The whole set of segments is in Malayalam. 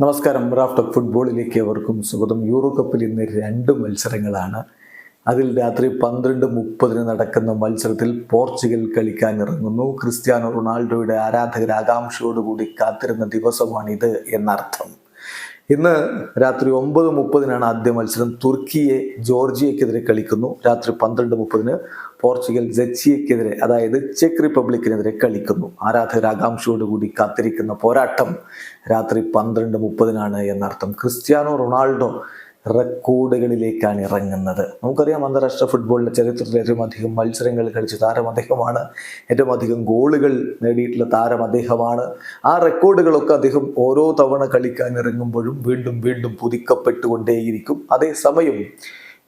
നമസ്കാരം. റാഫ്റ്റർ ഫുട്ബോളിലേക്ക് അവർക്കും സ്വാഗതം. യൂറോ കപ്പിൽ ഇന്ന് രണ്ട് മത്സരങ്ങളാണ്. അതിൽ രാത്രി പന്ത്രണ്ട് മുപ്പതിന് നടക്കുന്ന മത്സരത്തിൽ പോർച്ചുഗൽ കളിക്കാൻ ഇറങ്ങുന്നു. ക്രിസ്ത്യാനോ റൊണാൾഡോയുടെ ആരാധകർ ആകാംക്ഷയോടുകൂടി കാത്തിരുന്ന ദിവസമാണിത് എന്നർത്ഥം. ഇന്ന് രാത്രി ഒമ്പത് മുപ്പതിനാണ് ആദ്യ മത്സരം. തുർക്കിയെ ജോർജിയക്കെതിരെ കളിക്കുന്നു. രാത്രി പന്ത്രണ്ട് മുപ്പതിന് പോർച്ചുഗൽ ജച്ചിയക്കെതിരെ അതായത് ചെക്ക് റിപ്പബ്ലിക്കിനെതിരെ കളിക്കുന്നു. ആരാധകർ ആകാംക്ഷയോടുകൂടി കാത്തിരിക്കുന്ന പോരാട്ടം രാത്രി പന്ത്രണ്ട് മുപ്പതിനാണ് എന്നർത്ഥം. ക്രിസ്ത്യാനോ റൊണാൾഡോ റെക്കോർഡുകളിലേക്കാണ് ഇറങ്ങുന്നത്. നമുക്കറിയാം അന്താരാഷ്ട്ര ഫുട്ബോളിന്റെ ചരിത്രത്തിൽ ഏറ്റവും അധികം മത്സരങ്ങൾ കളിച്ച താരം അദ്ദേഹമാണ്. ഏറ്റവും അധികം ഗോളുകൾ നേടിയിട്ടുള്ള താരം അദ്ദേഹമാണ്. ആ റെക്കോർഡുകളൊക്കെ അദ്ദേഹം ഓരോ തവണ കളിക്കാൻ ഇറങ്ങുമ്പോഴും വീണ്ടും വീണ്ടും പുതുക്കപ്പെട്ടുകൊണ്ടേയിരിക്കും. അതേസമയം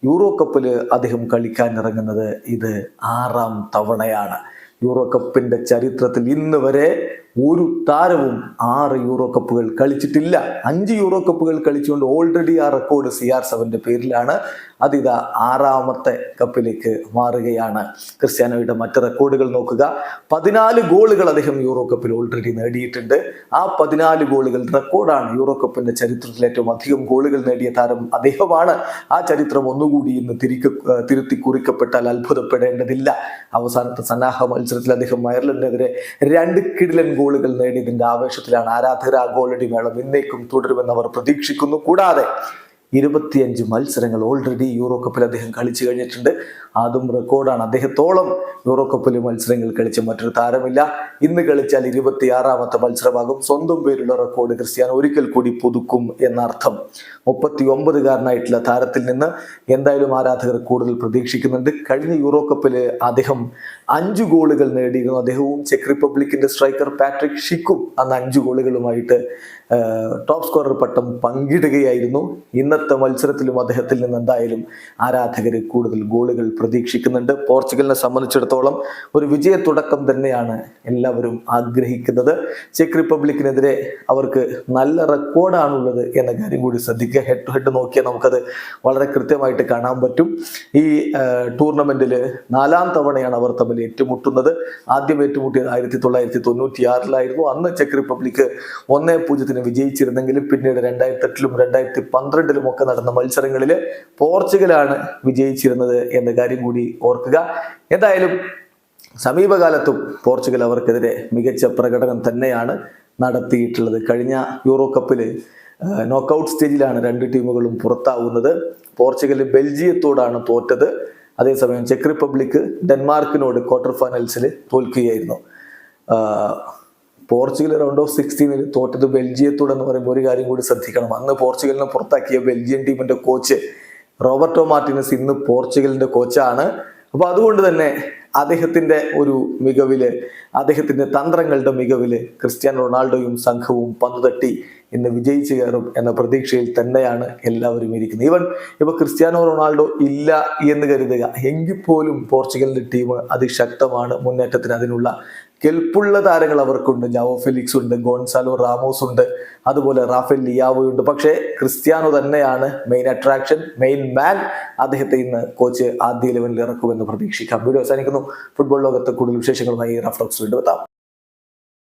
യൂറോ കപ്പിൽ അദ്ദേഹം കളിക്കാൻ ഇറങ്ങുന്നത് ഇത് ആറാം തവണയാണ്. യൂറോ കപ്പിന്റെ ചരിത്രത്തിൽ ഇന്ന് വരെ ഒരു താരവും ആറ് യൂറോ കപ്പുകൾ കളിച്ചിട്ടില്ല. അഞ്ച് യൂറോ കപ്പുകൾ കളിച്ചുകൊണ്ട് ഓൾറെഡി ആ റെക്കോർഡ് സി ആർ സെവന്റെ പേരിലാണ് അതിതാ ആറാമത്തെ കപ്പിലേക്ക് മാറുകയാണ്. ക്രിസ്ത്യാനോയുടെ മറ്റ് റെക്കോർഡുകൾ നോക്കുക. പതിനാല് ഗോളുകൾ അദ്ദേഹം യൂറോ കപ്പിൽ ഓൾറെഡി നേടിയിട്ടുണ്ട്. ആ പതിനാല് ഗോളുകൾ റെക്കോർഡാണ് യൂറോ കപ്പിന്റെ ചരിത്രത്തിൽ ഏറ്റവും അധികം ഗോളുകൾ നേടിയ താരം അദ്ദേഹമാണ്. ആ ചരിത്രം ഒന്നുകൂടി ഇന്ന് തിരിക്ക തിരുത്തി കുറിക്കപ്പെട്ടാൽ അത്ഭുതപ്പെടേണ്ടതില്ല. അവസാനത്തെ സന്നാഹ മത്സരത്തിൽ അദ്ദേഹം അയർലൻഡിനെതിരെ രണ്ട് കിടിലൻ ഗോളുകൾ നേടിയതിന്റെ ആവേശത്തിലാണ് ആരാധകർ ആ ഗോളടി മേളം ഇന്നേക്കും തുടരുമെന്ന് അവർ പ്രതീക്ഷിക്കുന്നു. കൂടാതെ ഇരുപത്തിയഞ്ച് മത്സരങ്ങൾ ഓൾറെഡി യൂറോ കപ്പിൽ അദ്ദേഹം കളിച്ചു കഴിഞ്ഞിട്ടുണ്ട്. അതും റെക്കോർഡാണ് അദ്ദേഹത്തോളം യൂറോ കപ്പിൽ മത്സരങ്ങൾ കളിച്ച മറ്റൊരു താരമില്ല. ഇന്ന് കളിച്ചാൽ ഇരുപത്തിയാറാമത്തെ മത്സരമാകും. സ്വന്തം പേരുള്ള റെക്കോർഡ് ക്രിസ്ത്യാനോ ഒരിക്കൽ കൂടി പുതുക്കും എന്നർത്ഥം. മുപ്പത്തി ഒമ്പതുകാരനായിട്ടുള്ള താരത്തിൽ നിന്ന് എന്തായാലും ആരാധകർ കൂടുതൽ പ്രതീക്ഷിക്കുന്നുണ്ട്. കഴിഞ്ഞ യൂറോ കപ്പിൽ അദ്ദേഹം അഞ്ച് ഗോളുകൾ നേടിയിരുന്നു. അദ്ദേഹവും ചെക്ക് റിപ്പബ്ലിക്കിന്റെ സ്ട്രൈക്കർ പാട്രിക് ഷിക്കും അന്ന് അഞ്ച് ഗോളുകളുമായിട്ട് ടോപ്പ് സ്കോറർ പട്ടം പങ്കിടുകയായിരുന്നു. ഇന്നത്തെ മത്സരത്തിലും അദ്ദേഹത്തിൽ നിന്ന് എന്തായാലും ആരാധകർ കൂടുതൽ ഗോളുകൾ പ്രതീക്ഷിക്കുന്നുണ്ട്. പോർച്ചുഗലിനെ സംബന്ധിച്ചിടത്തോളം ഒരു വിജയ തുടക്കം തന്നെയാണ് എല്ലാവരും ആഗ്രഹിക്കുന്നത്. ചെക്ക് റിപ്പബ്ലിക്കിനെതിരെ അവർക്ക് നല്ല റെക്കോർഡാണുള്ളത് എന്ന കാര്യം കൂടി ശ്രദ്ധിക്കുക. ഹെഡ് ടു ഹെഡ് നോക്കിയാൽ നമുക്കത് വളരെ കൃത്യമായിട്ട് കാണാൻ പറ്റും. ഈ ടൂർണമെന്റിൽ നാലാം തവണയാണ് അവർ തമ്മിൽ ഏറ്റുമുട്ടുന്നത്. ആദ്യം ഏറ്റുമുട്ടിയത് ആയിരത്തി തൊള്ളായിരത്തി തൊണ്ണൂറ്റി ആറിലായിരുന്നു അന്ന് ചെക്ക് റിപ്പബ്ലിക് ഒന്നേ പൂജ്യത്തിന് വിജയിച്ചിരുന്നെങ്കിലും പിന്നീട് രണ്ടായിരത്തി എട്ടിലും രണ്ടായിരത്തി പന്ത്രണ്ടിലും ഒക്കെ നടന്ന മത്സരങ്ങളിൽ പോർച്ചുഗലാണ് വിജയിച്ചിരുന്നത് എന്ന കാര്യം കൂടി ഓർക്കുക. എന്തായാലും സമീപകാലത്തും പോർച്ചുഗൽ അവർക്കെതിരെ മികച്ച പ്രകടനം തന്നെയാണ് നടത്തിയിട്ടുള്ളത്. കഴിഞ്ഞ യൂറോ കപ്പിൽ നോക്കൗട്ട് സ്റ്റേജിലാണ് രണ്ട് ടീമുകളും പുറത്താവുന്നത്. പോർച്ചുഗൽ ബെൽജിയത്തോടാണ് തോറ്റത്. അതേസമയം ചെക്ക് റിപ്പബ്ലിക് ഡെൻമാർക്കിനോട് ക്വാർട്ടർ ഫൈനൽസിൽ തോൽക്കുകയായിരുന്നു. പോർച്ചുഗൽ റൗണ്ട് ഓഫ് സിക്സ്റ്റീനിൽ തോറ്റത് ബെൽജിയത്തോട് എന്ന് പറയുമ്പോൾ ഒരു കാര്യം കൂടി ശ്രദ്ധിക്കണം. അന്ന് പോർച്ചുഗലിനെ പുറത്താക്കിയ ബെൽജിയൻ ടീമിന്റെ കോച്ച് റോബർട്ടോ മാർട്ടിനസ് ഇന്ന് പോർച്ചുഗലിന്റെ കോച്ചാണ് അപ്പൊ അതുകൊണ്ട് തന്നെ അദ്ദേഹത്തിന്റെ ഒരു മികവിൽ അദ്ദേഹത്തിന്റെ തന്ത്രങ്ങളുടെ മികവിൽ ക്രിസ്ത്യാനോ റൊണാൾഡോയും സംഘവും പന്ത് തട്ടി ഇന്ന് വിജയിച്ചു കയറും എന്ന പ്രതീക്ഷയിൽ തന്നെയാണ് എല്ലാവരും ഇരിക്കുന്നത്. ഈവൻ ഇപ്പൊ ക്രിസ്ത്യാനോ റൊണാൾഡോ ഇല്ല എന്ന് കരുതുക എങ്കിൽ പോലും പോർച്ചുഗലിന്റെ ടീം അതിശക്തമാണ് മുന്നേറ്റത്തിന് അതിനുള്ള കെൽപ്പുള്ള താരങ്ങൾ അവർക്കുണ്ട്. ജാവോ ഫെലിക്സ് ഉണ്ട് ഗോൺസാലോ റാമോസ് ഉണ്ട് അതുപോലെ റാഫേൽ ലിയാവോ ഉണ്ട്. പക്ഷേ ക്രിസ്ത്യാനോ തന്നെയാണ് മെയിൻ അട്രാക്ഷൻ മെയിൻ മാൻ അദ്ദേഹത്തെ ഇന്ന് കോച്ച് ആദ്യ ലെവലിൽ ഇറക്കുമെന്ന് പ്രതീക്ഷിക്കാം. വീഡിയോ അവസാനിക്കുന്നു. ഫുട്ബോൾ ലോകത്ത് കൂടുതൽ വിശേഷങ്ങളുമായി റഫ്ലോക്സ് വീണ്ടും എത്താം.